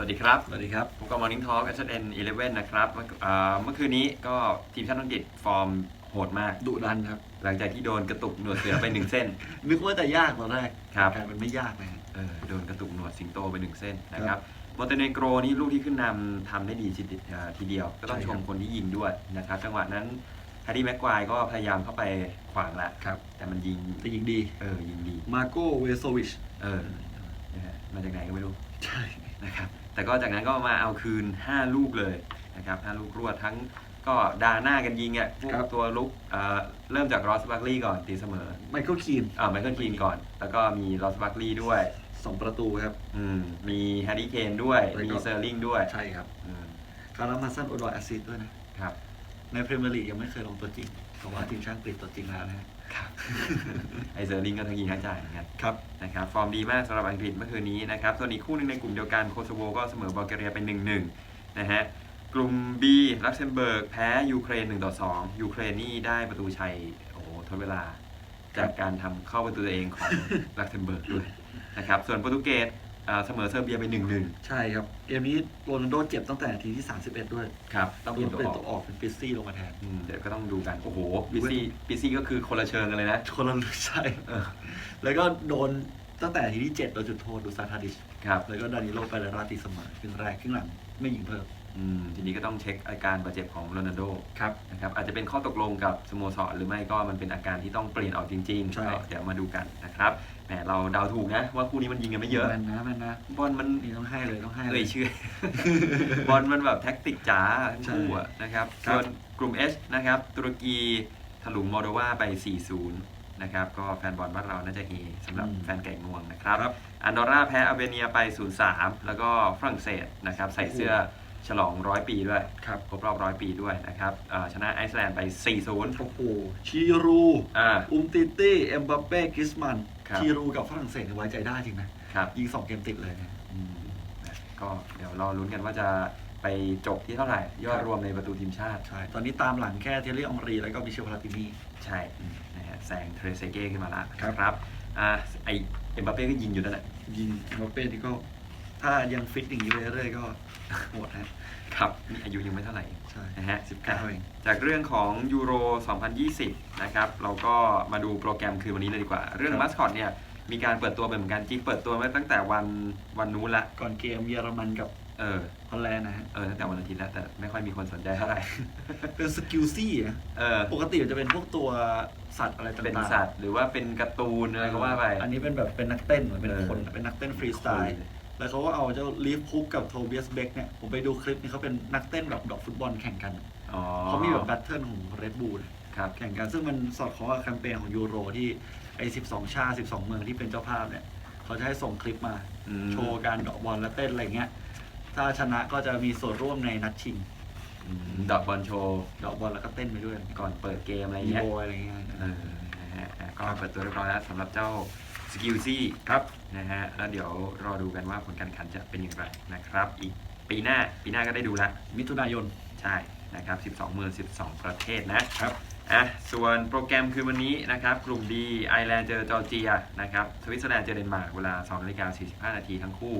สวัสดีครับ สวัสดีครับ ผมก็ Morning Talk SN 11นะครับเมื่อเอ่อเมื่อคืนนี้ก็ทีมชาติอังกฤษฟอร์มโหดมาก ดุดันครับ หลังจากที่โดนกระตุกหนวดเสือไปหนึ่งเส้น นึกว่าจะยากตอนแรกครับกลายเป็นไม่ยากนะฮะเออโดนกระตุกหนวดสิงโตไปหนึ่งเส้นนะคครัรับบมอนเตเนโกรนี่ลูกที่ขึ้นนำทำได้ดีทีเดียวเอ่อทีเดียว ก็ต้องใช่ชครัมบคนที่ยิงด้วยนะครับจังหวะนั้นแฮร์รี่แม็กควายก็พยายามเข้าไปขวางละครับแต่มันยิงแต่ยิงดีเออยิงดีมาโกเวโซวิชเออนะฮะมาจากไหนก็ไม่รู้ใช่นะครับแต่ก็จากนั้นก็มาเอาคืน 5 ลูกเลยนะครับ5ลูกรวดทั้งก็ดาหน้ากันยิงอะพวกตัวลุกเอ่อเริ่มจากรอสบัคลีย์ก่อนตีเสมอไมเคิลคีนอ่าไมเคิลคีนก่อน แล้วก็มีรอสบัคลีย์ด้วยสองประตูครับ อืมมีแฮร์รี่เคนด้วยแล้วก็ มีเซอร์ลิงด้วยใช่ครับอืมคารามาซันโอดอยแอสซิสด้วยนะครับ ในพรีเมียร์ลีกยังไม่เคยลงตัวจริงแต่ว่าทีมชาติอังกฤษตัวจริงแล้วนะฮะครับไอเซอร์ลิงก็ทั้งยิงทั้งจ่ายเหมือนกันครับ นะครับ ฟอร์มดีมากสำหรับอังกฤษเมื่อคืนนี้นะครับ ส่วนอีกคู่หนึ่งในกลุ่มเดียวกันโคโซโวก็เสมอบัลแกเรียเป็น1-1นะฮะ กลุ่ม B ลักเซมเบิร์กแพ้ยูเครน1ต่อ2ยูเครนนี่ได้ประตูชัยโอ้โหทดเวลา จากการทำเข้าประตูตัวเองของลักเซมเบิร์กด้วยนะครับ ส่วนโปรตุเกส เอ่อเสมอเซอร์เบียไป1-1ใช่ครับ เกมนี้โรนัลโดเจ็บตั้งแต่นาทีที่ 31 ด้วย ครับ ต้องโดเปลี่ยนนตัวเป็นอตัวอกออกเป็นปิซซี่ลงมาแทนอืมเดี๋ยวก็ต้องดูกัน โอ้โหปิซี่ปิซี่ก็คือคนละเชิงกันเลยนะคนละใช่เออแล้วก็โดนตั้งแต่นาทีที่7โดนจุดโทษดูซาทาดิชครับแล้วก็ดานิโลไปเรราตีเสมอครึ่งแรกครึ่งหลังไม่ยิงเพิ่ม อืมทีนี้ก็ต้องเช็คอาการบาดเจ็บของโรนัลโดครับ นะครับอาจจะเป็นข้อตกลงกับสโมสรหรือไม่ก็มันเป็นอาการที่ต้องเปลี่ยนออกจริงๆใช่ ก็เดี๋ยวมาดูกันนะครับแหมเราเดาถูกนะว่าคู่นี้มันยิงกันไม่เยอะ แมนนะแมนนะบอลมัน นี่ต้องให้เลยต้องให้เลเอ่ย ยชื่อ บอลมันแบบแท็กติกจ๋าทั้งคู่อะนะครับครับ ส่วนกลุ่ม H นะครับตุรกีถลุงมอลโดวาไป 4-0 นะครับ ก็แฟนบอลบ้านเราน่าจะเฮสำหรับแฟนไก่งวงนะครับครับอันดอร่าแพ้อาร์เบเนียไป 0-3 แล้วก็ฝรั่งเศสนะครับ ใส่เสื้อ ฉลองร้อยปีด้วยครับครบรอบร้อยปีด้วยนะครับเอ่อชนะไอซ์แลนด์ไป 4-0 โอ้โหชีรูอ่าอุมติตี้เอ็มบัปเป้กริสมันครับชีรูกับฝรั่งเศสเนี่ยไว้ใจได้จริงนะครับยิงสองเกมติดเลยนะอืมนะก็เดี๋ยวรอลุ้นกันว่าจะไปจบที่เท่าไหร่ ยอดรวมในประตูทีมชาติ ใช่ ตอนนี้ตามหลังแค่เทเลอองรี แล้วก็มิเชลพาราตินีใช่นะฮะแซงเทรเซเก้ขึ้นมาละครับครับอ่าไอเอ็มบัปเป้ก็ยิงอยู่นั่นแหละยิงเอ็มบัปเป้นี่ก็ ถ้ายังฟิตอย่างนี้ไปเรื่อยๆก็โหดฮะ ครับนี่อายุยังไม่เท่าไหร่ใช่นะฮะสิบเก้าเอง จากเรื่องของยูโร 2020 นะครับ เราก็มาดูโปรแกรมคืนวันนี้เลยดีกว่า เรื่องครับมัสคอตเนี่ยมีการเปิดตัวไปเหมือนกันจริงเปิดตัวมาตั้งแต่วันวันนู้นละ ก่อนเกมเยอรมันกับเออ ฮอลแลนด์นะฮะ เออตั้งแต่วันอาทิตย์แล้วแต่ไม่ค่อยมีคนสนใจเท่าไหร่ เป็นสกิลซี่นะเออ ปกติมันจะเป็นพวกตัวสัตว์อะไรต่างๆเป็นสัตว์หรือว่าเป็นการ์ตูนอะไรก็ว่าไป อันนี้เป็นแบบเป็นนักเต้นเหมือนเป็นเออคนเป็นนักเต้นฟรีสไตล์ แล้วเขาก็เอาเจ้าลีฟคุกกับโทเบียสเบกเนี่ย ผมไปดูคลิปนี่เขาเป็นนักเต้นแบบดอกฟุตบอลแข่งกัน อ๋อเขามีแบบแบทเทิลของเรดบูลครับแข่งกัน ซึ่งมันสอดคล้องกับแคมเปญของยูโรที่ไอ้12 ชาติ 12 เมืองที่เป็นเจ้าภาพเนี่ย เขาจะให้ส่งคลิปมา อืมโชว์การดอกบอลและเต้นอะไรเงี้ย ถ้าชนะก็จะมีส่วนร่วมในนัดชิง อืมดอกบอลโชว์ดอกบอลแล้วก็เต้นไปด้วยก่อนเปิดเกมอะไรมีเงี้ยโบยอะไรเงี้ย เออนะฮะอะก็เปิดตัวเรียบร้อยแล้วสำหรับเจ้า สกิลซี่ครับนะฮะแล้วเดี๋ยวรอดูกันว่าผลการแข่งขันจะเป็นอย่างไรนะครับ อีกปีหน้าปีหน้าก็ได้ดูแล้วมิถุนายนใช่นะครับ 12 เมือง 12 ประเทศนะครับอะส่วนโปรแกรมคือวันนี้นะครับ กลุ่ม D ไอร์แลนด์เจอจอร์เจียนะครับสวิตเซอร์แลนด์เจอเดนมาร์กเวลา2นาฬิกา45 นาทีทั้งคู่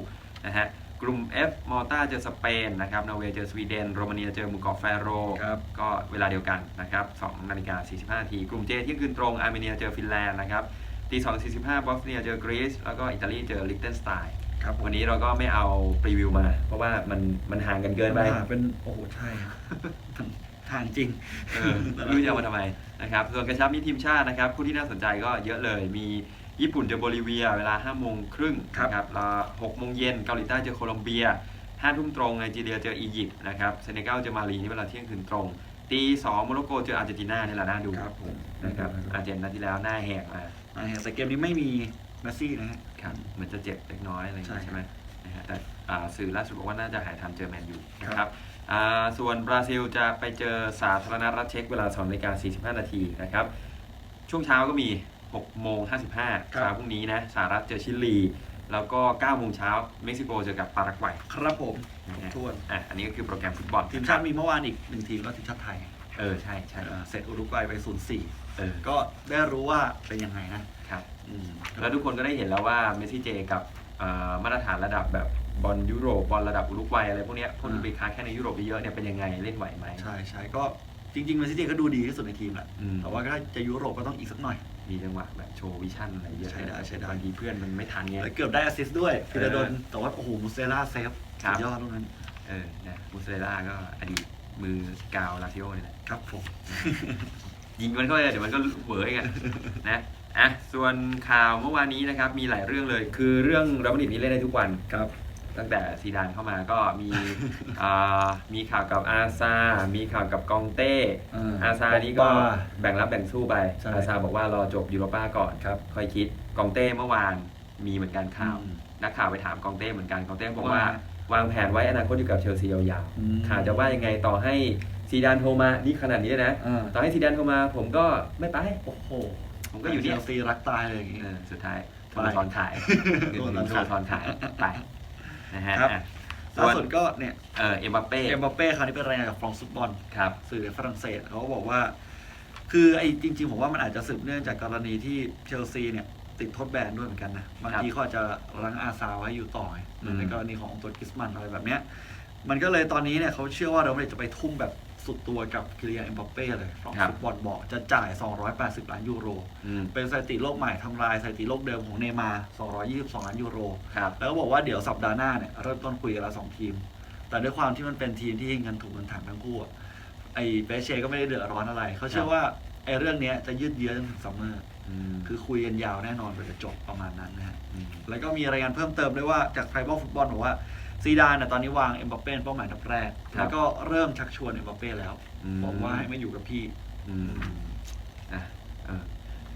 นะฮะกลุ่ม F มอลตาเจอสเปนนะครับนอร์เวย์เจอสวีเดนโรมาเนียเจอหมูเกาะแฟโรครับก็เวลาเดียวกันนะครับ2นาฬิกา45นาทีกลุ่ม J ที่คืนตรงอาร์เมเนียเจอฟินแลนด์นะครับ ตี2 45บอสเนียเจอกรีซแล้วก็อิตาลีเจอลิกเทนสไตน์ครับวันนี้เราก็ไม่เอาพรีวิวมา เพราะว่ามันมันห่างกันเกินไปอ่าเป็นโอ้โหใช่ทางจริง เออไม่รู้จะเอามาทำไมนะครับส่วนกระชับมีทีมชาตินะครับคู่ที่น่าสนใจก็เยอะเลยมีญี่ปุ่นเจอโบลิเวีย เวลา5โมงครึ่งครับ นะครับแล้ว6โมงเย็นเกาหลีใต้เจอโคลอมเบีย5ทุ่มตรงไนจีเรียเจออียิปต์นะครับเซเนกัลเจอมาลีนี่เวลาเที่ยงคืนตรงตี2โมร็อกโกเจออาร์เจนตินานี่แหละน่าดูครับผมนะครับอาร์เจนนัดที่แล้วหน้าแหกมาอ่า แต่เกมนี้ไม่มีเมสซี่นะฮะ ครับเหมือนจะเจ็บเล็กน้อยอะไรอย่างเงี้ยใช่ใช่ไหมนะฮะแต่อ่าสื่อล่าสุดบอกว่าน่าจะหายทันเจอแมนยูนะคครัรับบอ่าส่วนบราซิลจะไปเจอสาธารณรัฐเช็กเวลา2นาฬิกา45 นาทีนะครับ ช่วงเช้าก็มี6โมง55ครับเช้าพรุ่งนี้นะสหรัฐเจอชิลีแล้วก็9โมงเช้าเม็กซิโกเจอกับปารากวัย ครับผมนะฮะทวนอะอันนี้ก็คือโปรแกรมฟุตบอล ทีมชาติมีเมื่อวานอีกหนึ่งทีมก็ทีมชาติไทย เออ ใช่ใช่เอ่อเสร็จอุรุกวัยไป 0-4 เออ ก็ได้รู้ว่าเป็นยังไงนะครับ อืมแล้วทุกคนก็ได้เห็นแล้วว่าเมสซี่เจกับเอ่อมาตรฐานระดับแบบบอลยุโรปบอลระดับอุรุกวัยอะไรพวกเนี้ยพวกนี้อ่าไปค้าแค่ในยุโรปเยอะๆเนี่ยเป็นยังไงเล่นไหวไหม ใช่ใช่ก็จริงๆแมนซิตี้ก็ดูดีที่สุดในทีมแหละอืม แต่ว่าถ้าจะยุโรปก็ต้องอีกสักหน่อย มีจังหวะแบบโชว์วิชั่นอะไรเยอะใช่ได้ใช่ได้ บางทีเพื่อนมันไม่ทันไง แล้วเกือบได้แอสซิสต์ด้วยฟิลาดนเออแต่ว่าโอ้โหมุสเซล่าเซฟครัสุบ ดยอดตรงนั้นเออนะมูเซเรลล่าก็อดีตมือกาวลาซิโอเนี่ยแหละ ครับผม ยิงมันก็เลยเดี๋ยวมันก็เหวอกันนะอะส่วนข่าวเมื่อวานนี้นะครับมีหลายเรื่องเลย คือเรื่องรับบดิตนี่เล่นได้ทุกวันครับ ตั้งแต่ซีดานเข้ามาก็มีอ่ามีข่าวกับอาซา มีข่าวกับกองเต้อาซานี่ก็แบ่งรับแบ่งสู้ไปใช่ อาซาบอกว่ารอจบยูโรป้าก่อนครับค่อยคิดกองเต้เมื่อวานมีเหมือนกันข่าวอืมนักข่าวไปถามกองเต้เหมือนกันกองเต้บอกว่า ว่าวางแผนไว้อนาคตอยู่กับเชลซียาวอืม ๆข่าวจะว่ายังไงต่อให้ ซีดานโทรมานี่ขนาดนี้เลยนะอ่า ต่อให้ซีดานโทรมา ผมก็ไม่ไป โอ้โหผมก็อยู่เนี่ยเชลซีรักตายเลยอย่างงี้ เออสุดท้ายโทไปรทอนขายโทรทอนโทขายรทอนขายไปนะฮะครับอะล่าสุดก็เนี่ยเออเอ็มบัปเป้เอ็มบัปเป้คราวนี้เป็นรายงานกับฟรองก์ฟุตบอล ครับ สื่อฝรั่งเศสเขาก็บอกว่า คือไอ้จริง ๆ ผมว่ามันอาจจะสืบเนื่องจากกรณีที่เชลซีเนี่ย ติดโทษแบนด้วยเหมือนกันนะบางทีเขาอาจจะรั้งอาซาไว้อยู่ต่อไงหรือในอืมกรณีของตัวกิสมันอะไรแบบเนี้ย มันก็เลยตอนนี้เนี่ยเขาเชื่อว่าเราจะไปทุ่มแบบ สุดตัวกับคิเลียนเอ็มบัปเป้เลยฟรองก์ฟุตบอลบอกจะจ่าย 280 ล้านยูโร อืมเป็นสถิติโลกใหม่ทำลายสถิติโลกเดิมของเนย์มาร์222 ล้านยูโร ครับ แล้วก็บอกว่าเดี๋ยวสัปดาห์หน้าเนี่ยเริ่มต้นคุยกันละสองทีม แต่ด้วยความที่มันเป็นทีมที่เงินถูกเงินถังทั้งคู่อะไอ้เปเช่ก็ไม่ได้เดือดร้อนอะไร เขาเชื่อว่าไอ้เรื่องเนี้ยจะยืดเยื้อจนถึงซัมเมอร์ อืมคือคุยกันยาวแน่นอนกว่าจะจบประมาณนั้นนะฮะมแล้วก็มีรายงานเพิ่มเติมด้วยว่าจากไทรบอลฟุตบอลบอกว่า ซีดานน่ะตอนนี้วางเอ็มบัปเป้เป็นเป้าหมายอันดับแรกแล้วก็เริ่มชักชวนเอ็มบัปเป้แล้วมบอกว่าให้มาอยู่กับพี่อืมอะเออ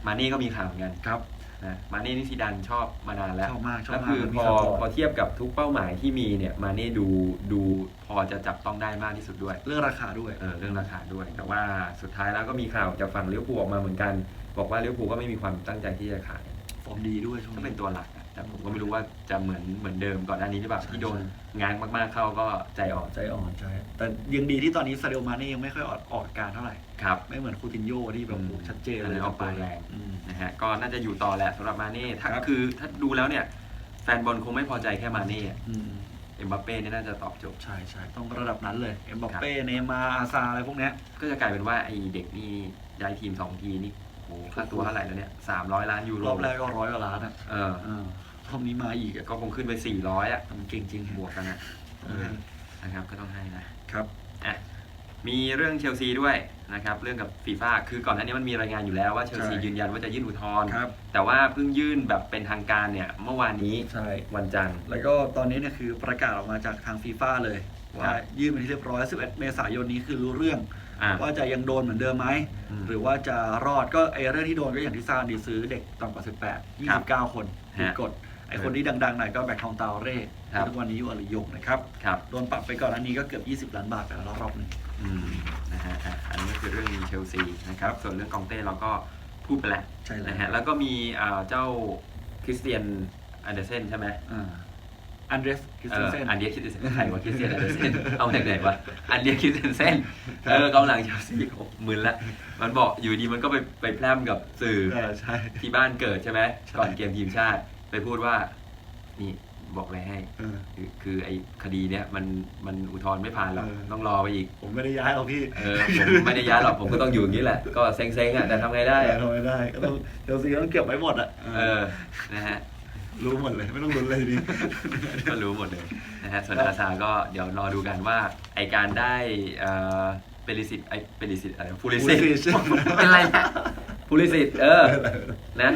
มานี่ก็มีข่าวเหมือนกันครับนะมานี่นี่ซีดานชอบมานานแล้ว ชอบมากชอบแล้วมากคือมันพมีอข่าวต่อพอเทียบกับทุกเป้าหมายที่มีเนี่ยมานี่ดูดูพอจะจับต้องได้มากที่สุดด้วยเรื่องราคาด้วย เออเรื่องราคาด้วย แต่ว่าสุดท้ายแล้วก็มีข่าวจากฝั่งลิเวอร์พูลออกมาเหมือนกัน บอกว่าลิเวอร์พูลก็ไม่มีความตั้งใจที่จะขายฟอร์มดีด้วยช่วงก็นี้เป็นตัวหลักอะ แต่ผมก็ไม่รู้ว่าจะเหมือนเหมือนเดิมก่อนหน้านี้หรือเปล่าใช่ที่โดนใช่ง้างมากๆเข้าก็ใจอ่อนใจอ่อนใจแต่ยังดีที่ตอนนี้ซาเดลมาเน่ยังไม่ค่อยออกออกอาการเท่าไหร่ครับไม่เหมือนคูตินโญ่ที่แบบอืมโอ้โหชัดเจนอันเลนั้ยนออกตัวแรงอืมนะฮะก็น่าจะอยู่ต่อแหละสำหรับมาเน่ถ้าครับคือถ้าดูแล้วเนี่ย แฟนบอลคงไม่พอใจแค่มาเน่อะอืมเอ็มบัปเป้เนี่ยน่าจะตอบโจทย์ใช่ใช่ต้องระดับนั้นเลยเอ็มบัปเป้เนย์มาร์อาซาอะไรพวกเนี้ยก็จะกลายเป็นว่าไอ้เด็กนี่ย้ายทีมสองทีนี่โอ้โห ค่าตัวเท่าไหร่แล้วเนี่ยสามร้อยล้านยูโรรอบแรกก็ร้อยกว่าล้านอะเออเออรอบนี้มาอีกอะก็คงขึ้นไปสี่ร้อยอะมันเก่งจริงบวกกันนะเออนะครับก็ต้องให้นะครับอะมีเรื่องเชลซีด้วยนะครับเรื่องกับฟีฟ่าคือก่อนหน้านี้มันมีรายงานอยู่แล้วว่าเชลซีใช่ยืนยันว่าจะยื่นอุทธรณ์ครับแต่ว่าเพิ่งยื่นแบบเป็นทางการเนี่ยเมื่อวานนี้ใช่วันจันทร์แล้วก็ตอนนี้เนี่ยคือประกาศออกมาจากทางฟีฟ่าเลยคว่ารับยื่นไปที่เรียบร้อย11เมษายนนี้คือรู้เรื่อง อะว่าจะยังโดนเหมือนเดิมไหม อืม หรือว่าจะรอดก็ไอเรื่องที่โดนก็อย่างที่ทราบดีซื้อเด็กต่ำกว่า 18ครับ29 คนผิดกฎไอคนที่ดังๆหน่อยก็แบกทองตาวเร่ครับที่ทุกวันนี้อยู่อริยงนะครับ ครับ โดนปรับไปก่อนอันนี้ก็เกือบ 20 ล้านบาทไปแล้วรอบหนึง อืมนะฮะอะอันนี้ก็คือเรื่องเชลซีนะครับ ส่วนเรื่องกองเต้เราก็พูดไปแล้วใช่แล้วนะฮะแล้วก็มีอ่าเจ้าคริสเตียนอันเดอร์เซนใช่ไหม อ่า อันเดรสคิสเอเซนอเซน อันเดียคริสเตียนใครวะคริสเตียนอันเดอร์เซนเอามาจากไหนวะอันเดียคริสเตียนเซนครับเออกองหลังเชลซีโอ้มึนละมันบอกอยู่ดีมันก็ไปไปแพร่มกับสื่อเออใช่ ที่บ้านเกิดใช่ไหมใช่ ก่อนเกมทีมชาติ ไปพูดว่า นี่บอกอะไรให้ เออ คือคือไอ้คดีเนี้ยมันมันอุทธรณ์ไม่ผ่านหรอกเออ ต้องรอไปอีกผมไม่ได้ย้ายหรอกพี่เออผมไม่ได้ย้ายหรอกผมก็ต้องอยู่อย่างนี้แหละ ก็เซ็งๆอะแต่ทำไงได้อะทำไม่ได้ก็ต้องเชลซีต้องเก็บไว้หมดอะเออ นะฮะ รู้หมดเลย ไม่ต้องลุ้นเลยทีนี้ ก็รู้หมดเลยนะฮะส่วนอาซาก็เดี๋ยวรอดูกันว่าไอการได้เอ่อเปริสิตไอเปริสิตอะไรฟูริสิต Pulisic เป็นไรนะฟูริสิตเออนะ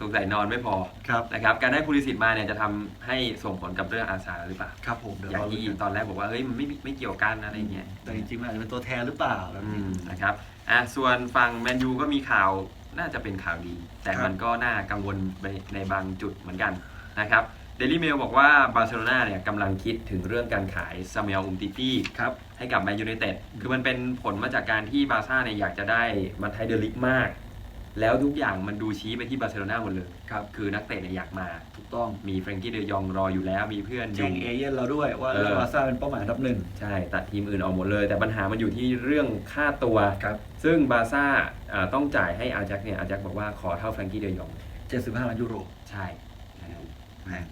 สงสัยนอนไม่พอครับ นะครับ การได้ฟูริสิตมาเนี่ยจะทำให้ส่งผลกับเรื่องอาซาหรือเปล่า ครับผมเดี๋ยวอย่างรอที่ลุ้นกันตอนแรกบอกว่าเฮ้ยมันไม่ไม่เกี่ยวกันอะไรเงี้ยแต่จริงๆมันอาจจะเป็นตัวแทนหรือเปล่าแบบอืนี้มนะครับอะส่วนฝั่งแมนยูก็มีข่าว น่าจะเป็นข่าวดี แต่ครับมันก็น่ากังวลไปในบางจุดเหมือนกันนะครับเดลี่เมลบอกว่าบาร์เซโลนาเนี่ยกำลังคิดถึงเรื่องการขายซามูเอลอุมติตี้ครับให้กับแมนยูไนเต็ดคือมันเป็นผลมาจากการที่บาร์ซ่าเนี่ยอยากจะได้มันไทเดลิกมาก แล้วทุกอย่างมันดูชี้ไปที่บาร์เซโลนาหมดเลยครับคือนักเตะเนี่ยอยากมาถูก ต้องมีเฟรงกี้เดยองรออยู่แล้ว มีเพื่อนอแจ้ยู่ งเอเย่นเราด้วยว่าเออเรื่องบาร์ซ่าเป็นเป้าหมายอันดับหนึ่งใช่ ตัดทีมอื่นออกหมดเลย แต่ปัญหามันอยู่ที่เรื่องค่าตัว ครับซึ่งบาร์ซ่าอ่าต้องจ่ายให้อาแจ็คเนี่ยอาแจ็คบอกว่าขอเท่าแฟรงกี้เดยอง 75ล้านยูโรใช่นะฮะแพง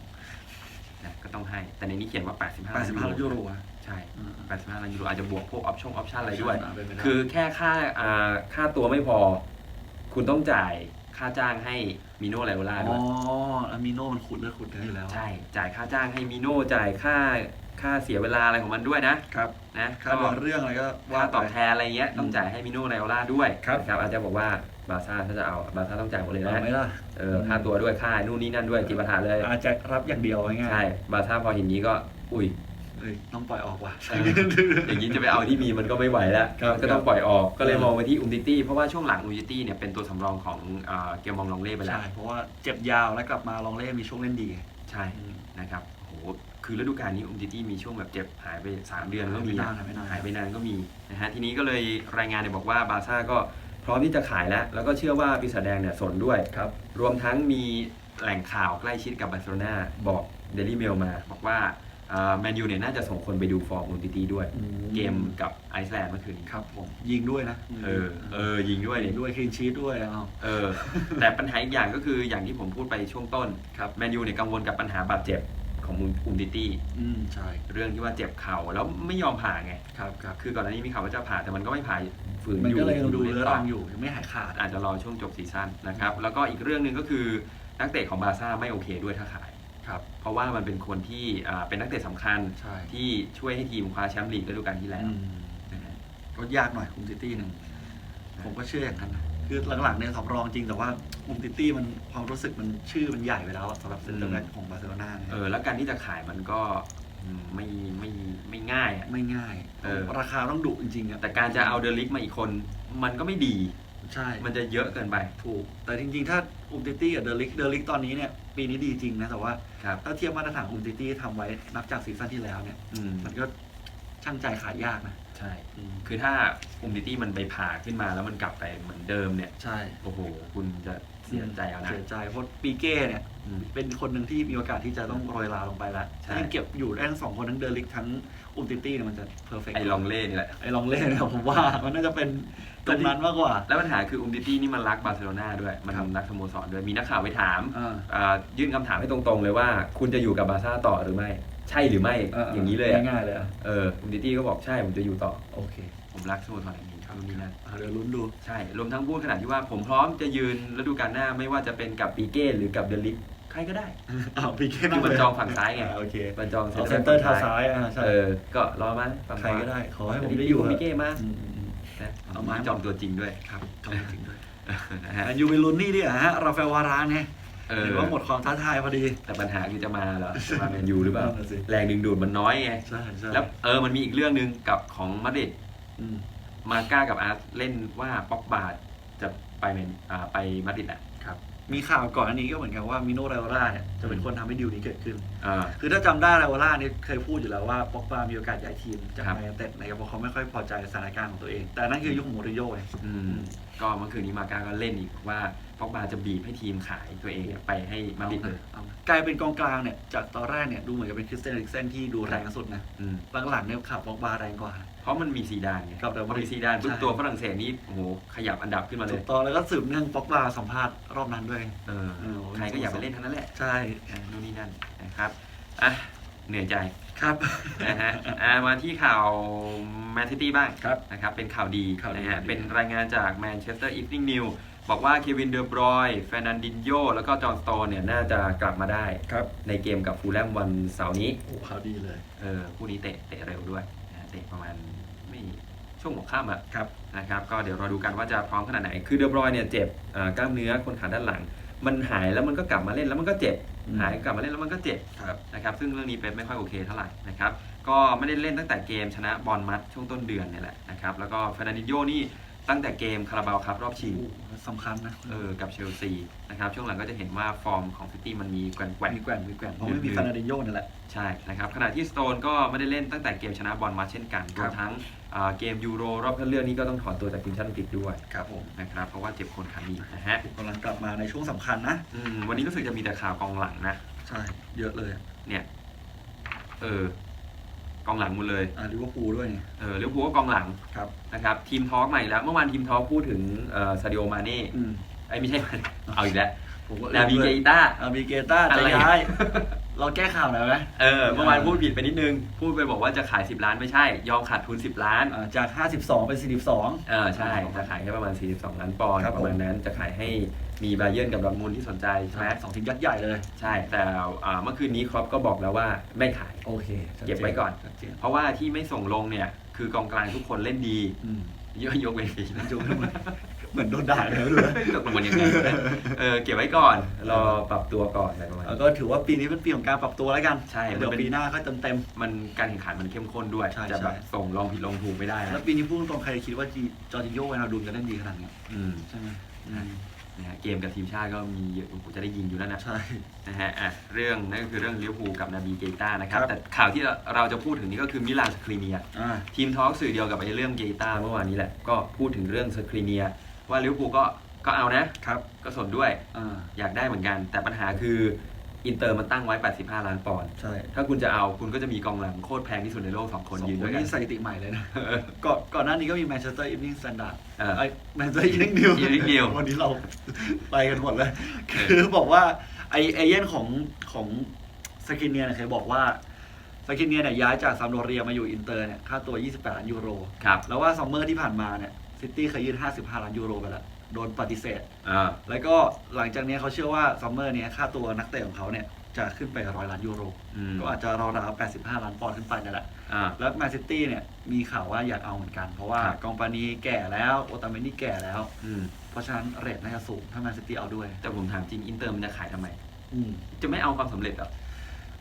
นะก็ต้องให้ แต่ในนี้เขียนว่า 85 85ล้านยูโรอะใช่ อืม85ล้านยูโรอาจจะบวกพวกออปชั่นออปชั่นอะไรด้วยใช่เป็นไปได้ คือแค่ค่าอ่าค่าตัวไม่พอ คุณต้องจ่าย ค่าจ้างให้มิโนไลโอล่าด้อ๋วอยอะมิโนมันขุดเลือดขุดเนื้ออยู่แล้วใช่จ่ายค่าจ้างให้มิโนจ่ายค่าค่าเสียเวลาอะไรของมันด้วยนะครับนะค่าดำเนินเรื่องอะไรก็ค่าว่าตอบแทนอะไรเงี้ยต้องอืมจ่ายให้มิโนไลโอล่าด้วยครับ นะครับอาจจะบอกว่าบาร์ซ่าถ้าจะเอาบาร์ซ่าต้องจ่ายหมดเลยเอานะไหมล่ะ เออค่าตัวด้วยค่านู่นนี่นั่นด้วยจิปาถะเลยอาจจะรับอย่างเดียวง่ายๆ ใช่บาร์ซ่าพอเห็นนี้ก็ อุ้ย เอ้ยต้องปล่อยออกว่ะเอออย่างนี้จะไปเอาที่มีมันก็ไม่ไหวแล้ว ครับก็ต้องปล่อยออกก็เลยครับมองไปที่อุมติตี้เพราะว่าช่วงหลังอุมติตี้เนี่ยเป็นตัวสำรองของเอ่อเกมมองลองเล่ไปแล้ว ใช่ เพราะว่าเจ็บยาวแล้วกลับมาลองเล่นมีช่วงเล่นดีใช่นะครับโอ้โหคือฤดูกาลนี้อุมติตี้มีช่วงแบบเจ็บหายไป 3 เดือนก็มีหายไปนานหายไปนานหายไปนานก็มีนะฮะทีนี้ก็เลยรายงานเนี่ยบอกว่าบาร์ซ่าก็พร้อมที่จะขายแล้ว แล้วก็เชื่อว่าปีศาจแดงเนี่ยสนด้วย ครับ รวมทั้งมีแหล่งข่าวใกล้ชิดกับบาร์เซโลนาบอกเดลี่เมลมา บอกว่า แมนยูเนี่ยน่าจะส่งคนไปดูฟอร์มอุมติตี้ด้วยเกมกับไอซ์แลนด์เมื่อคืนนี้ครับผมยิงด้วยนะเออเออยิงด้วยยินี่งด้วยคลีนชีตด้วยเอา เออ แต่ปัญหาอีกอย่างก็คืออย่างที่ผมพูดไปช่วงต้นครับ แมนยูเนี่ยกังวลกับปัญหาบาดเจ็บของอุมติตี้อืมใช่เรื่องที่ว่าเจ็บเข่าแล้วไม่ยอมผ่าไง ครับครับคือก่อนหน้านี้มีข่าวว่าจะผ่าแต่มันก็ไม่ผ่าฝืนมันอยู่ก็เลยยังดูล่นเรื้อต่รังอยู่ยังไม่หายขาดอาจจะรอช่วงจบซีซั่นนะครับ แล้วก็อีกเรื่องหนึ่งก็คือนักเตะของบาร์ซ่าไม่โอเคด้วยถ้าขาย ครับ เพราะว่ามันเป็นคนที่อ่าเป็นนักเตะสำคัญใช่ ที่ช่วยให้ทีมคว้าแชมป์ลีกฤดูกาลที่แล้วอืมนะฮะ ก็ยากหน่อยคุมซิตี้หนึ่งผมก็เชื่ออย่างนั้นนะคือหลังๆเนี่ยสำรองจริงแต่ว่าคุมซิตี้มันความรู้สึกมันชื่อมันใหญ่ไปแล้วอะสำหรับเซนเตอร์แบ็กของบาร์เซโลนาเนี่ยเออแล้วการที่จะขายมันก็อืมไม่ไม่ไม่ง่ายอะ ไม่ง่ายเออ ราคาต้องดุจริงๆอะแต่การจะเอาเดลิกมาอีกคน มันก็ไม่ดี ใช่ มันจะเยอะเกินไป ถูก แต่จริงๆ ถ้าอุมติตี้กับเดลิก เดลิกตอนนี้เนี่ย ปีนี้ดีจริงนะ แต่ว่าครับ ถ้าเทียบมาตรฐานอุมติตี้ทำไว้นับจากซีซั่นที่แล้วเนี่ย อืม มันก็ช่างใจขายยากนะใช่คือถ้าอุมดิตี้มันไปผ่าขึ้นมาแล้วมันกลับไปเหมือนเดิมเนี่ย ใช่โอ้โห คุณจะเสียใจเอานะ เสียใจเพราะปีเก้เนี่ย อืม เป็นคนหนึ่งที่มีโอกาสที่จะต้องโรยลาลงไปแล้วใช่ ถ้ายังเก็บอยู่ได้ทั้งสองคนทั้งเดลิกทั้งอุมติตี้เนี่ยมันจะเพอร์เฟกต์ไอ้ลองเล่นี่แหละ ไอ้ลองเล่นเนี่ยผมว่า มันน่าจะเป็น ตรงนั้นมากกว่า แล้วปัญหาคืออุมดิตี้นี่มันรักบาร์เซโลนาด้วยมันครับรักสโมสรด้วยมีนักข่าวไปถามอ่าอ่ายื่นคำถามให้ตรงๆเลยว่า คุณจะอยู่กับบาร์ซ่าต่อหรือไม่ ใช่หรือไม่อย่างนี้เลยอะง่ายๆเลยอะเอออุมดิตี้ก็บอกใช่ผมจะอยู่ต่อโอเค ผมรักสโมสรแห่งนี้ครับนี่นั่นอะเดี๋ยวลุ้นดูใช่รวมทั้งพูดขนาดที่ว่าผมพร้อมจะยืนฤดูกาลหน้าไม่ว่าจะเป็นกับปีเก้หรือกับเดลิกใครก็ได้อ้าวปีเก้คือมันจองฝั่งซ้ายไงโอเคบรรจองเอาเซนเตอร์ทางซ้ายอะใช่เออก็รอมาฝั่งใครขวาก็ได้ ขอให้ผมได้อยู่ปีเก้มาอืมอืมอืม นะเอาเอามามาจองตัวจริงด้วยครับจองจริงด้วยนะฮะแมนยูไปลุ้นนี่ดิอะฮะราฟาเอลวารานไงเออเห็นว่าหมดความท้าทายพอดี แต่ปัญหาคือจะมาเหรอจะมาแมนยูหรือเปล่านั่นน่ะสิแรงดึงดูดมันน้อยไงใช่ใช่แล้วเออมันมีอีกเรื่องหนึ่งกับของมาดริดอืมมาก้ากับอาร์ตเล่นว่าป็อกบาจะไปแมนอ่าไปมาดริดอะครับ มีข่าวก่อนอันนี้ก็เหมือนกันว่ามิโนไรโอล่าเนี่ยจะเป็นคนทำให้ดิวนี้เกิดขึ้น อ่า คือถ้าจำได้ไรโอล่าเนี่ยเคยพูดอยู่แล้วว่าป็อกบามีโอกาสย้ายทีมจากครับ แมนยูเต็ดนะครับเพราะเขาไม่ค่อยพอใจสถานการณ์ของตัวเอง แต่นั่นคือยุคของโมรินโญ่ไงอืมก็เมื่อคืนนี้มาก้าก็เล่นอีกว่าป็ อกบาจะบีบให้ทีมขายตัวเองไปให้มาดริดเลยเอานะกลายเป็นกองกลางเนี่ยจากตอนแรกเนี่ยดูเหมือนกับเป็นคริสเตียนเอริกเซนที่ดูแรงสุดนะอืมหลังๆเนี่ยข่าวป็อกบาแรงกว่า เพราะมันมีซีดานไงครับแต่พว่าอมีซีดานปุ๊บใช่ ตัวฝรั่งเศสนี่โอ้โหขยับอันดับขึ้นมาเลถูยกต้องแล้วก็สืบเนื่องป็อกบาสัมภาษณ์รอบนั้นด้วย เออเออ ใครก็อยากไปเล่นทั้งนั้นแหละใช่อ่านู่นนี่นั่นนะครับอะเหนื่อยใจ ครับ นะฮะอ่ามาที่ข่าวแมนซิตี้บ้างครับนะครับ เป็นข่าวดีข่าวดีนะฮะข่าวดีเป็นรายงานจากแมน เชสเตอร์อีฟนิ่งนิวบอกว่าเควินเดอร์บรอยแฟนันดินโยแล้วก็จอห์นสโตนเนี่ยน่าจะกลับมาได้ ครับในเกมกับฟูลแลมวันเสาร์นี้ โอ้ข่าวดีเลย เออคู่นี้เตะเตะเร็วด้วยนะฮะเตะประมาณไม่ช่วงหัวค่ำอะครับ นะครับ ก็เดี๋ยวรอดูกันว่าจะพร้อมขนาดไหน คือเดอร์บรอยเนี่ยเจ็บอ่ากล้ามเนื้อคนขาด้านหลัง มันหายแล้วมันก็กลับมาเล่นแล้วมันก็เจ็บ อืม หายกลับมาเล่นแล้วมันก็เจ็บ ครับ นะครับซึ่งเรื่องนี้เป็นไม่ค่อยโอเคเท่าไหร่นะครับก็ไม่ได้เล่นตั้งแต่เกมชนะบอลมัดช่วงต้นเดือนเนี่ยแหละนะครับแล้วก็เฟรนันดินโยนี่ ตั้งแต่เกมคาราบาวครับรอบชิงโอ้สำคัญนะเออ กับเชลซีนะครับ ช่วงหลังก็จะเห็นว่าฟอร์มของซิตี้มันมีแกว่งแกว่ง มีแกว่งมีแกว่งเพราะไม่มีฟานาดินโยนั่นแหละ ใช่นะครับ ขณะที่สโตนก็ไม่ได้เล่นตั้งแต่เกมชนะบอลมัดเช่นกันรวมทั้งอ่าเกมยูโรรอบคัดเลือกนี้ก็ต้องถอนตัวจากทีมชาติอังกฤษด้วยครับผมนะครับ เพราะว่าเจ็บคนขาหนีบนะฮะกำลังกลับมาในช่วงสำคัญนะ อืมวันนี้รู้สึกจะมีแต่ข่าวกองหลังนะ ใช่ เยอะเลยเนี่ยเออ กองหลังหมดเลยอ่าลิเวอร์พูลด้วยไงเออลิเวอร์พูลก็กองหลังครับนะครับทีมทอล์กใหม่แล้ว เมื่อวานทีมทอล์กพูดถึงซาดิโอมาเน่อืมไอ้ยไม่ใช่ เอาอีกแล้วผมก็นาบีเกอิต้า อาบีเกต้าอะจะไร ย้าย เราแก้ข่าวหน่อยไหมเออเมื่อวานพูดผิดไปนิดนึง พูดไปบอกว่าจะขาย 10 ล้านไม่ใช่ ยอมขาดทุน 10 ล้านอ่าจาก 52 เป็น 42 เออใช่ จะขายแค่ประมาณ 42 ล้านปอนด์ครับผมประมาณนั้นจะขายให้มีบาเยิร์นกับดอร์ทมุนด์ที่สนใจใช่ไหมสองทีมยักษ์ใหญ่เลย ใช่ แต่อ่าเมื่อคืนนี้ครอปก็บอกแล้วว่าไม่ขาย โอเคชัดจเก็บไว้ก่อน ชัดเจนเพราะว่าที่ไม่ส่งลงเนี่ยคือกองกลางทุกคนเล่นดีอืม ยกยกเว้นปีนะจูเหมือน เหมือนโดนด่าเลยนะดูนะตกลงมันยังไงวะเนี่ยเออเก็บไว้ก่อน รอปรับตัวก่อนอะไรประมาณแล้วนี้ก็ถือว่าปีนี้เป็นปีของการปรับตัวแล้วกันใช่มันเดี๋ยวเป็น ปีหน้าก็เต็มเต็ม มันการแข่งขันมันเข้มข้นด้วย ใช่จะแบบใช่ ส่งลองผิดลองถูกไม่ได้ๆนะแล้วปีนี้พูดตรงๆใครจะคิดว่าจีจอร์จิโยเวนาดูนจะเล่นดีขนาดนี้อืมใช่ไหมอืมนะฮะเกมกับทีมชาติก็มีเยอะโอ้โหจะได้ยิงอยู่แล้วนะ ใช่ นะฮะอะเรื่องนั่นก็คือเรื่องลิเวอร์พูลกับนาบีเกต้านะครับ ครับ แต่ข่าวที่เราจะพูดถึงนี้ก็คือมิลานสครีเนีย อ่า ทีมทอล์กสื่อเดียวกับไอ้เรื่องเกต้าเมื่อวานนี้แหละ ก็พูดถึงเรื่องสครีเนีย ว่าลิเวอร์พูลก็ก็เอานะครับ ก็สนด้วยอ่า อยากได้เหมือนกัน แต่ปัญหาคืออินเตอร์มันตั้งไว้ 85 ล้านปอนด์ใช่ถ้าคุณจะเอาคุณก็จะมีกองหลังโคตรแพงที่สุดในโลกสองคนสองยืนคด้นวยกัน นี้สถิติใหม่เลยนะ ก่อนก่อนหน้านี้ก็มีแมนเชสเตอร์อีฟนิ่งสแตนดาร์ดเออไอ้แมนเชสเตอร์อีฟนิ่งนิว Evening News วันนี้เรา ไปกันหมดเลยเออคือบอกว่า ไอเอเย่นของของสกินเนียเนี่ยเคยบอกว่าสกินเนียเนี่ยย้ายจากซามโดเรียมาอยู่อินเตอร์เนี่ยค่าตัว 28ล้านยูโร ครับ แล้วว่าซัมเมอร์ที่ผ่านมาเนี่ย ซิตี้เคยยื่น 55 ล้านยูโรไปแล้ว โดนปฏิเสธ อ่า แล้วก็หลังจากเนี้ยเขาเชื่อว่าซัมเมอร์เนี้ยค่าตัวนักเตะของเขาเนี่ยจะขึ้นไปร้อยล้านยูโร อืมก็อาจจะราวๆ85 ล้านปอนด์ขึ้นไปนั่นแหละ อ่า แล้วแมนซิตี้เนี่ยมีข่าวว่าอยากเอาเหมือนกัน เพราะว่าครับ กองปานีแก่แล้วโอตาเมนี่แก่แล้ว อืม เพราะฉะนั้นเรทน่าจะสูงถ้าแมนซิตี้เอาด้วยแต่ผมถามจริงอินเตอร์มันจะขายทำไม อืมจะไม่เอาความสำเร็จเหรอ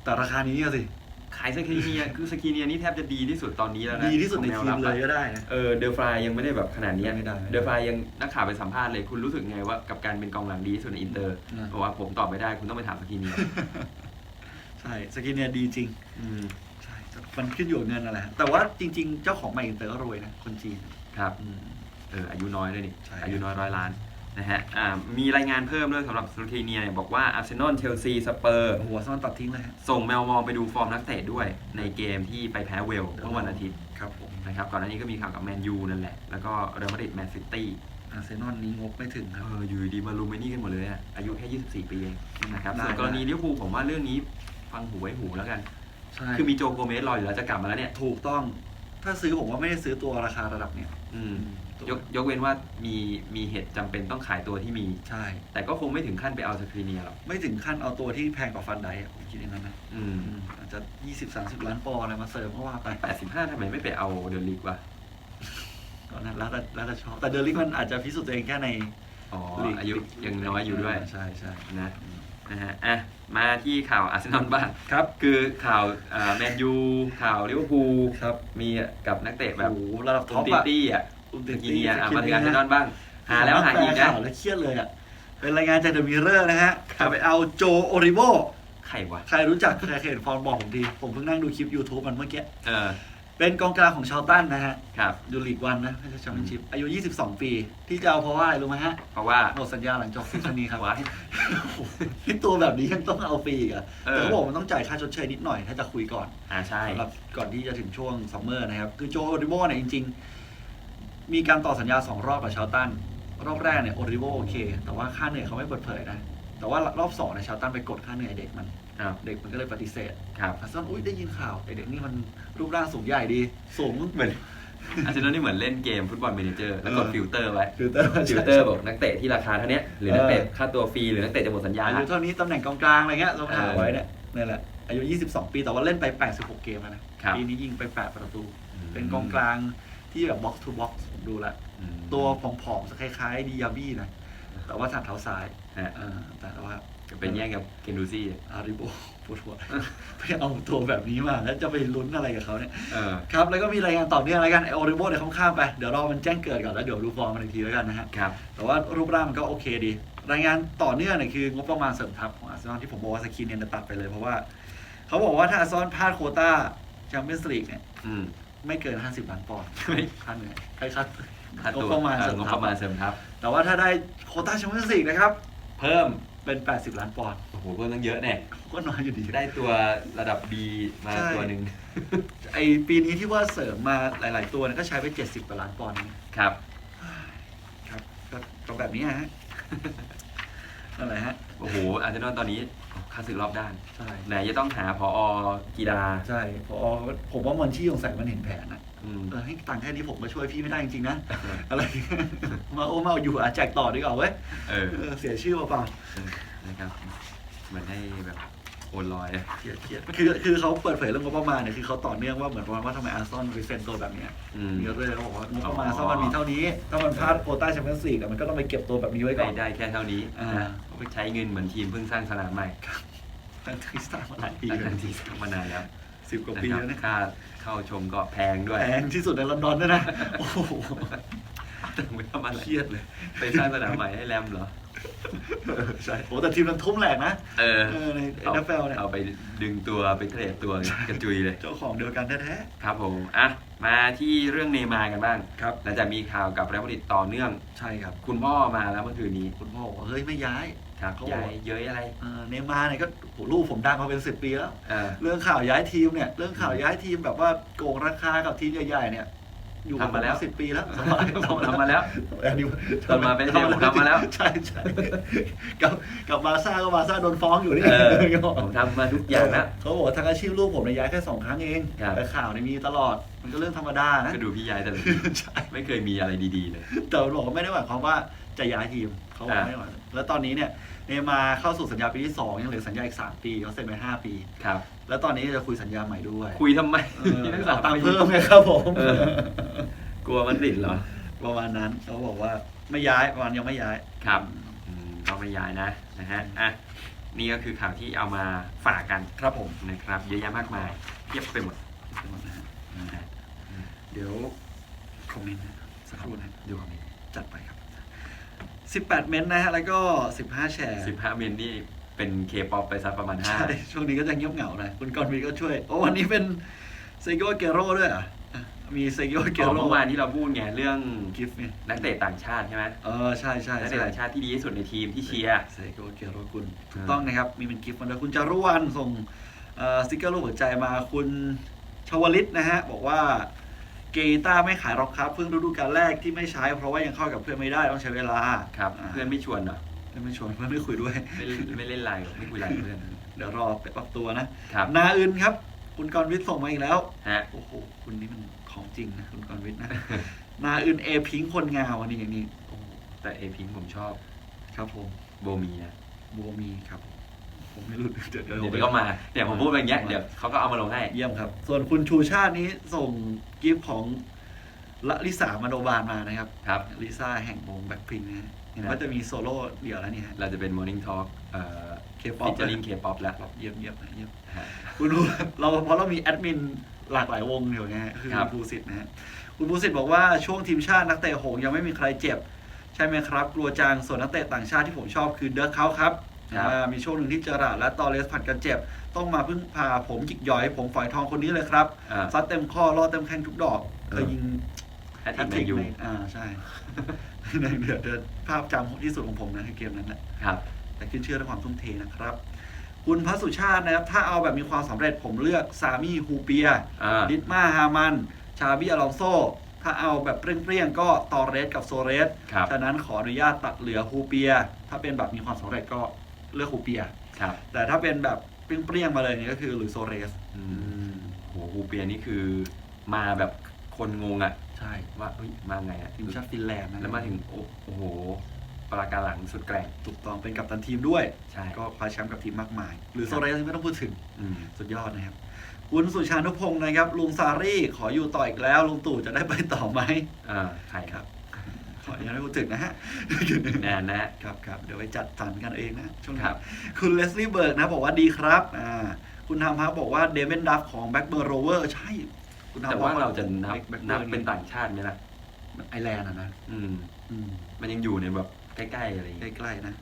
แต่ราคานี้อะสิ ขายสกีเนียคือสกีเนียนี่แทบจะดีที่สุดตอนนี้แล้วนะดีที่สุดในของทีแวมรับเลยอะก็ได้นะ เออเดลฟรายยังไม่ได้แบบขนาดนี้ไม่ได้ไม่ได้เดลฟรายยังนักข่าวไปสัมภาษณ์เลย คุณรู้สึกไงว่ากับการเป็นกองหลังดีที่สุดในอินเตอร์นะบอกว่าผมตอบไม่ได้คุณต้องไปถามสกีเนียใช่สกินเนี่ยดีจริงอืมใช่มันขึ้นอยู่กับเงินอะไรแต่ว่าจริง ๆ เจ้าของใหม่อินเตอร์ก็รวยนะคนจีนครับอืมเอออายุน้อยด้วยนี่ใช่อายุน้อยร้อยล้าน นะฮะอ่ามีรายงานเพิ่มด้วยสำหรับสกีเนียเนี่ยบอกว่าอาร์เซนอลเชลซีสเปอร์หัวซ่อนตัดทิ้งเลยฮะส่งแมวมองไปดูฟอร์มนักเตะด้วยในเกมที่ไปแพ้เวลส์เมื่อวันอาทิตย์ครับผมนะครับก่อนหน้านี้ก็มีข่าวกับแมนยูนั่นแหละ แล้วก็เรอัลมาดริดแมนซิตี้อาร์เซนอลนี้งบไม่ถึงครับเอออยู่ดีมารูมไอ้นี่กันหมดเลยอะอายุแค่ 24 ปีเองนะครับได้ ส่วนกรณีได้ลิเวอร์พูลผมว่าเรื่องนี้ฟังหูไว้หูแล้วกัน ใช่คือมีโจโกเมสรออยู่แล้วจะกลับมาแล้วเนี่ย ถูกต้อง ถ้าซื้อผมว่าไม่ได้ซื้อตัวราคาระดับเนี้ยอืม ยกยกเว้นว่ามีมีเหตุจำเป็นต้องขายตัวที่มี ใช่ แต่ก็คงไม่ถึงขั้นไปเอาสครีเนียหรอกไม่ถึงขั้นเอาตัวที่แพงกว่าฟันไดอะผมคิดอย่างนั้นนะอืมอืมอาจจะ20-30ล้านปอนด์อะไรมาเสริมก็ว่าไป85ทำไมไม่ไปเอาเดลิกวะตอนนั้นแล้วแต่แล้วแต่ชอบแต่เดอร์ลิกมันอาจจะพิสูจน์ตัวเองแค่ในอ๋อลีกอายุยังน้อยอยู่ด้วยใช่ใช่นะนะฮะอะมาที่ข่าวอาร์เซนอลบ้าง ครับคือข่าวแมนยูข่าวลิเวอร์พูลครับมีกับนักเตะแบบโอ้โหระดับตุท็อปนติอะตี้อะ อุนสติกีตี้เนียอะสกิมาถึงอาร์เซนอลนะบ้าง หาแล้วหาอีกแปลนะ ข่าวแล้วเครียดเลยอะ เป็นรายงานจากเดอะมิเรอร์นะฮะครับจะไปเอาโจโอริโบ ใครวะใครรู้จักใครเคยเห็นฟอร์มบอกผมทีผมเพิ่งนั่งดูคลิป YouTube มันเมื่อกี้ เออเป็นกองกลางของชาวตันนะฮะ ครับดูลีกวันนะไม่ใช่แชมเปี้ยนชิพอายุ 22 ปี ที่จะเอาเพราะว่าอะไรรู้ไหมฮะ เพราะว่าหมดสัญญาหลังจบซีซั่นนี้ครับว้ายที่ตัวแบบนี้ยังต้องเอาฟรีอีกอะเออ แต่เขาบอกมันต้องจ่ายค่าชดเชยนิดหน่อยถ้าจะคุยก่อนอ่าใช่ สำหรับก่อนที่จะถึงช่วงซัมเมอร์นะครับ คือโจโอริโบเนี่ยจริงๆ มีการต่อสัญญาสองรอบกับชาวตัน รอบแรกเนี่ยโอริโบโอเค แต่ว่าค่าเหนื่อยเขาไม่เปิดเผยนะ แต่ว่ารอบสองเนี่ยชาวตันไปกดค่าเหนื่อยเด็กมัน ครับเด็กมันก็เลยปฏิเสธครับอาร์เซนอลอุ้ยได้ยินข่าวไอเด็กนี่มันรูปร่างสูงใหญ่ดี สูงเหมือน อาร์เซนอลนี่เหมือนเล่นเกมฟุตบอลเมเนเจอร์แล้วกดเออ ฟิลเตอร์ไว้ฟิลเตอร์ฟิลเตอร์บอกนักเตะที่ราคาเท่าเนี้ยหรือนักเตะค่าตัวฟรีหรือนักเตะจะหมดสัญญา อายุเท่านี้ตำแหน่งกองกลางอะไรเงี้ยเราหาเออไว้เนี่ยนี่แหละอายุ 22 ปีแต่ว่าเล่นไป 86 เกมแล้วนะครับ ปีนี้ยิงไป 8 ประตู เป็นกองกลาง ที่แบบบ็อกซ์ทูบ็อกซ์ผมดูแล้วอืมตัวผอมๆจะคล้ายๆดิยาบี้นะ แต่ว่าถนัดเท้าซ้ายฮะ เออแต่ว่าก็เป็นแย่งกับเคนดูซี่อาริโบปวดหัวไปเอาตัวแบบนี้มาแล้วจะไปลุ้นอะไรกับเขาเนี่ย เออครับ แล้วก็มีรายงานต่อเนื่องอะไรกันไอโอริโบเดี๋ยวข้ามๆไป เดี๋ยวรอมันแจ้งเกิดก่อนแล้วเดี๋ยวดูฟอร์มมันอีกทีแล้วกันนะฮะ ครับ แต่ว่ารูปร่างมันก็โอเคดี รายงานต่อเนื่องเนี่ยคืองบประมาณเสริมทัพของอาร์เซนอลที่ผมบอกว่าสกินเนี่ยจะตัดไปเลยเพราะว่า เขาบอกว่าถ้าอาร์เซนอลพลาดโควต้าแชมเปี้ยนส์ลีกเนี่ย อืม ไม่เกิน 50ล้านปอนด์ไม่ค่าเหนื่อยใครคัดค่างบตัวประมาณเอเสริอมงบทัปพระมาณเสริมทัพแต่ว่าถ้าได้โควต้าแชมเปี้ยนส์ลีกนะครับ เพิ่มเป็น 80 ล้านปอนด์โอ้โหก็ต้องเยอะแน่ก็น้อยอยู่ดี ได้ตัวระดับ B มาใช่ ตัวหนึ่งไอปีนี้ที่ว่าเสริมมาหลาย ๆ ตัวเนี่ยก็ใช้ไป 70กว่าล้านปอนด์เองครับ ครับก็ก็แบบนี้ฮะ นั่นแหละฮะ โอ้โหอาร์เซนอลตอนนี้ค่าศึกรอบด้าน ใช่ไหนจะต้องหาพอกีฬาใช่พอผมว่ามันชี้สงสัยมันเห็นแผนนะอืม เออให้ตังค์แค่นี้ผมก็ช่วยพี่ไม่ได้จริงๆนะ อะไรมาโอ้มาเอาอยู่อะแจกต่อดีกว่าเว้ยเออ เออเสียชื่อเปล่านะครับเหมือนให้แบบ โอนลอยอะๆเครียดเครียดคือคือเขาเปิดเผยเรื่องงบประมาณเนี่ยคือเขาต่อเนื่องว่าเหมือนประมาณว่าทำไมอาร์เซนอลไปเซ็นตัวแบบเนี้ยอืม มีเรื่องเขาบอกว่างบประมาณอ๋ออาร์เซนอลมันมีเท่านี้ ถ้ามันพลาดโควต้าแชมเปี้ยนส์ลีกอะมันก็ต้องไปเก็บตัวแบบนี้ไว้ก่อได้นได้แค่เท่านี้อ่า นะใช้เงินเหมือนทีมเพิ่งสร้างสนามใหม่ทั้งที่สร้างมาหลายปีตั้งเลแต่ยที่สร้างมานานแล้วสิบกว่าปีแล้วนะเนี่ยค่าเข้าชมก็แพงด้วย แพงที่สุดในลอนดอนด้วยนะ โอ้โห แต่ไม่ทำอะไรเครียดเลย ไปสร้างสนามใหม่ให้แรมเหรอ ใช่โอ้แต่ทีมมันทุ่มแหลกนะเออเออใน NFL เนี่ย เอาไปดึงตัวไปเทรดตัวกระจุยเลย เจ้าของเดียวกันแท้ครับผม อะ มาที่เรื่องเนย์มาร์กันบ้าง ๆครับ หลังจากมีข่าวกับเรอัลมาดริดต่อเนื่อง ใช่ครับ คุณพ่อมาแล้วเมื่อคืนนี้คุณพ่อบอกว่าเฮ้ยไม่ย้าย ครับเขาบอกย้ายเย้ยอะไร เออเนย์มาร์เนี่ยก็โหลูกผมดังมาเป็นสิบปีแล้ว เออ เรื่องข่าวย้ายทีมเนี่ย เรื่องข่าวย้ายทีมแบบว่าโกงราคากับทีมใหญ่ๆเนี่ย อยู่กับทำมาแล้ว สิบปีแล้วผมทำมาแล้ว อันนี้ตอนมาเป็นเด็กผมทำมาแล้ว ใช่ใช่กับกับบาร์ซ่าก็บาร์ซ่าโดนฟ้องอยู่นี่เออผมทำมาทุกอย่างแล้วเขาบอกว่าทางอาชีพลูกผมเนี่ยย้ายแค่สองครั้งเองครับแต่ข่าวเนี่ยมีตลอดมันก็เรื่องธรรมดานะก็ดูพี่ยายแต่ละทีใช่ไม่เคยมีอะไรดีๆเลยแต่มันบอกว่าไม่ได้หมายความว่าจะย้ายทีมเขาบอกอ่าไม่ได้หมาย แล้วตอนนี้เนี่ยเนย์มาร์เข้าสู่สัญญาปีที่สองยังเหลือสัญญาอีกสามปีเขาเซ็นไปห้าปี ครับ แล้วตอนนี้จะคุยสัญญาใหม่ด้วยคุยทำไมเออที่ทั้งขสาอมตังค์ปีเพิ่มไงครับผม เออกลัวมันติดเหรอ ประมาณนั้นเขาบอกว่าไม่ย้ายประมาณยังไม่ย้าย ครับอืมก็ไม่ย้ายนะนะฮะอะนี่ก็คือข่าวที่เอามาฝากกันครับผมนะครับ เยอะแยะมากมายเทียบไปหมดนะฮะนะฮะเดี๋ยวคอมเมนต์นะสักครู่นะ ดูคอมเมนต์จัดไปครับ 18 เมนต์นะฮะ แล้วก็ 15 แชร์สิบห้าเมนนี่เป็นเคป๊อปไปสักประมาณห้าใช่ ช่วงนี้ก็จะเงียบเหงาหน่อยคุณกรณ์วีก็ช่วย โอ้วันนี้เป็นเซโกเกโร่ด้วยเหรอะมีเซโกเกเกี่ยวโร่เมื่อวานที่เราพูดไงเรื่องกิฟต์เนี่ยนักเตะต่างชาติใช่ไหมเออใช่ใช่นักใช่เตะต่างชาติที่ดีที่สุดในทีมที่เชียร์เซโกเกโร่คุณถูกอ่าต้องนะครับ มีเป็นกิฟต์มาด้วยคุณจารุวรรณส่งเอ่อสติกเกอร์รูปหัวใจมาคุณชวลิตนะฮะ บอกว่า เกต้าไม่ขายหรอกครับ เพิ่งฤดูกาลแรกที่ไม่ใช้ เพราะว่ายังเข้ากับเพื่อนไม่ได้ต้องใช้เวลาครับาเพื่อนไม่ชวนเหรอเพื่อนไม่ชวนเพื่อนไม่คุยด้วย ไม่ไม่เล่นไลน์ไม่คุยไลน์กับเพื่อน เดี๋ยวรอไปปรับตัวนะครับ นาอื่นครับ คุณกรณ์วิทย์ส่งมาอีกแล้วฮะโอ้โหคุณนี่มันของจริงนะคุณกรณ์วิทย์นะนาอื่นเอพิงค์คนงาวอันนี้อย่างนี้โอ้แต่เอพิงผมชอบ ครับผมโบมีนะโบมีครับผม ผมไม่รู้เดี๋ยวเดี๋ยวเดี๋ยวก็มาเดี๋ยวผมพูดไปอย่างเงี้ยเดี๋ยวเขาก็เอามาลงให้ เยี่ยมครับ ส่วนคุณชูชาตินี้ส่งกิฟต์ของละลิสามาโนบาลมานะครับครับ ลิซ่าแห่งวงแบ็คพิงนะฮะเห็นครับว่าจะมีโซโล่เดี่ยวแล้วเนี่ยฮะเราจะเป็น Morning Talk เอ่อ K-pop ฟิชเจอริงเคป๊อปแล้ว เยี่ยมเยี่ยมนะเยี่ยมฮะคุณภูเราเพราะเรามีแอดมินหลากหลายวงอยู่นะฮะคือครัคุบณภูสิทธิ์นะฮะคุณภูสิทธิ์บอกว่าช่วงทีมชาตินักเตะโหงยังไม่มีใครเจ็บ ใช่ไหมครับ กลัวจังส่วนนักเตะต่างชาติที่ผมชอบคือเดิร์กเขาครับ ครับ อ่ามีช่วงหนึ่งที่เจอราร์ดและตอเลสผัดกันเจ็บ ต้องมาพึ่งพาผมจิกหย่อย ผมฝอยทองคนนี้เลยครับ อ่า ซัดเต็มข้อล่อเต็มแข้งทุกดอกเคยยิงแอตติกแมนยูในอ่าใช่เดี๋ยวเดี๋ยวภาพจำที่สุดของผมนะในเกมนั้นแหละ ครับ แต่ขึ้นเชื่อด้วยความทุ่มเทนะครับ คุณพระสุชาตินะครับ ถ้าเอาแบบมีความสำเร็จผมเลือกซามี่ฮูเปีย อ่า ดิดมาฮามัน ชาบิอลองโซ ถ้าเอาแบบเปรี้ยงๆ ก็ตอเรสกับโซเรส ครับ ฉะนั้นขออนุญาตตัดเหลือฮูเปีย ถ้าเป็นแบบมีความสำเร็จก็ เลือกฮูเปีย ครับแต่ถ้าเป็นแบบเปรี้ยงๆมาเลยเนี่ยก็คือหลุยส์โซเรส อืมโหฮูเปียนี่คือมาแบบคนงงอะใช่ว่าเฮ้ยมาไงอะทีมชาติฟินแลนด์นะแล้วมาถึงโอ้โอ้โหปราการหลังสุดแกร่งถูกต้องเป็นกัปตันทีมด้วย ใช่ก็คว้าแชมป์กับทีมมากมาย หรือโซเรสไม่ต้องพูดถึง อืมสุดยอดนะครับ คุณสุชานุพงศ์นะครับ ลุงซารี่ขออยู่ต่ออีกแล้ว ลุงตู่จะได้ไปต่อไหมอ่าใครครับ ขออนุญาตให้พูดถึงนะฮะแนนนะฮะครับครับเดี๋ยวไปจัดสรรกันเองนะช่วงครันี้บคุณเลสลี่เบิร์กนะบอกว่าดีครับอ่าคุณธรรมพักบอกว่าเดวินดัฟของแบ็กเบอร์โรเวอร์ใช่ คุณธรรมแต่พัว่ากเราจะนับแบ็คนับเบิร์เป็นต่างชาติไหมล่ะไอแลนด์อะนะอืมอืมมันยังอยู่ในแบบใกล้ๆอะไรอย่างใกเงี้ยล้ๆนะ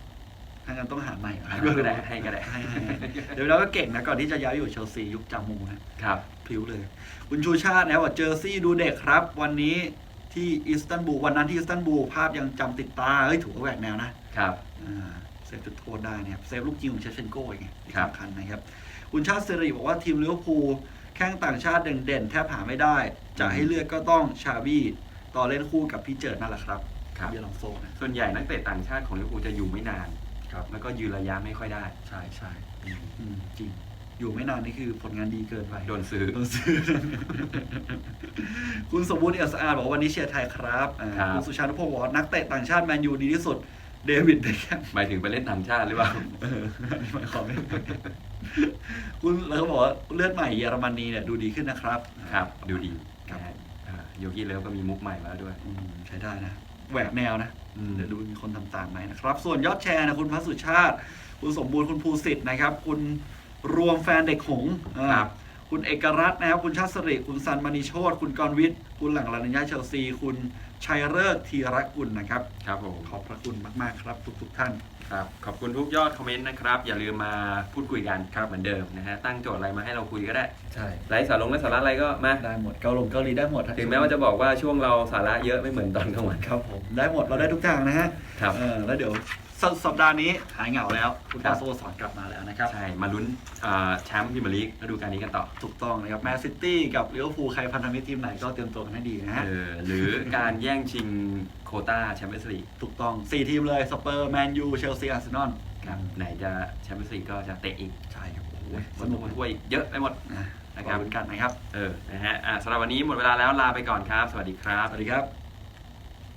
ถ้างั้นต้องหาใหม่ให้ก็ได้ให้ก็ได้ให้ให้ให้เดี๋ยวเราก็เก่งนะก่อนที่จะย้ายอยู่เชลซียุคจามูนะครับพลิ้วเลย คุณชูชาตินะว่าเจอร์ซี่ดูเด็กครับ วันนี้ ที่อิสตันบูลวันนั้นที่อิสตันบูลภาพยังจำติดตา เฮ้ยถูกก็แหวกแนวนะครับ อ่าเซฟจุดโทษได้นะครับเซฟลูกยิงของเชฟเชนโก้อีกไงที่ครับ สำคัญนะครับ คุณชาติเซรีบอกว่าทีมลิเวอร์พูลแข้งต่างชาติเด่นๆ แทบหาไม่ได้ จะให้เลือกก็ต้องชาบี้ต่อเล่นคู่กับพี่เจิดนั่นแหละครับครับเบียร์ลองโซนะส่วนใหญ่นักเตะต่างชาติของลิเวอร์พูลจะอยู่ไม่นาน ครับ แล้วก็ยืนระยะไม่ค่อยได้ ใช่ใช่อืมอืมจริง อยู่ไม่นานนี่คือผลงานดีเกินไปโดนซื้อ โดนซื้อ คุณสมบูรณ์เอียสะอาดบอกว่าวันนี้เชียร์ไทยครับอ่าครับ คุณสุชานุพงศ์บอกว่านักเตะต่างชาติแมนยูดีที่สุด เดวิดเบคแฮมหมายถึงไปเล่นต่างชาติหรือเปล่า เอออันนี้หมายความว่าคุณแล้วก็บอกว่าเลือดใหม่เยอรมนีเนี่ยดูดีขึ้นนะครับครับ ดูดีครับนะฮะอ่าโยกี้เลิฟก็มีมุกใหม่มาแล้วด้วย อืมใช้ได้นะแหวกแนวนะ อืม เดี๋ยวดูมีคนทำตามไหมนะครับ ส่วนยอดแชร์นะคุณพัสสุชาติ คุณสมบูรณ์คุณภูสิทธิ์นะครับ คุณ รวมแฟนเด็กหงส์อ่าครับ คุณเอกรัตน์นะครับ คุณชาติสริ คุณซันมณีโชตคุณกรวิทย์ คุณหลังลานิยาเชลซี คุณชัยเลิศธีรกุลนะครับ ครับผม ขอบพระคุณมาก ๆ ครับ ทุก ๆ ท่าน ครับ ขอบคุณทุกยอดคอมเมนต์นะครับ อย่าลืมมาพูดคุยกันครับเหมือนเดิมนะฮะ ตั้งโจทย์อะไรมาให้เราคุยก็ได้ใช่ ไลฟ์สาระลงและสาระอะไรก็มา ได้หมด เกาหลงเกาหลีได้หมดถึงแม้ว่าจะบอกว่าช่วงเราสาระเยอะไม่เหมือนตอนกลางวัน ครับผม ได้หมด เราได้ทุกอย่างนะฮะครับ เออแล้วเดี๋ยว สสัปดาห์นี้หายเหงาแล้วคุณครัตาบโซสอนกลับมาแล้วนะครับ ใช่ มาลุ้นอ่าแชมป์พรีเมียร์ลีกฤดูกาลนี้กันต่อ ถูกต้องนะครับแมนซิตี้กับลิเวอร์พูลใครพันธมิตรทีมไหนก็เตรียมตัวกันให้ดีนะฮะ เออหรือการแย่งชิงโควต้าแชมเปี้ยนส์ลีกถูกต้อง 4 ทีมเลยสเปอร์แมนยูเชลซีอาร์เซนอลครับไหนจะแชมเปี้ยนส์ลีกก็จะเตะอีกใช่ครับโอ้โหสสนุนุกกมันถ้วยอีกเยอะไปหมดนะนะครับขอบคุณกันนะครับ เออ นะฮะอะสำหรับวันนี้หมดเวลาแล้วลาไปก่อนครับ สวัสดีครับ สวัสดีครับ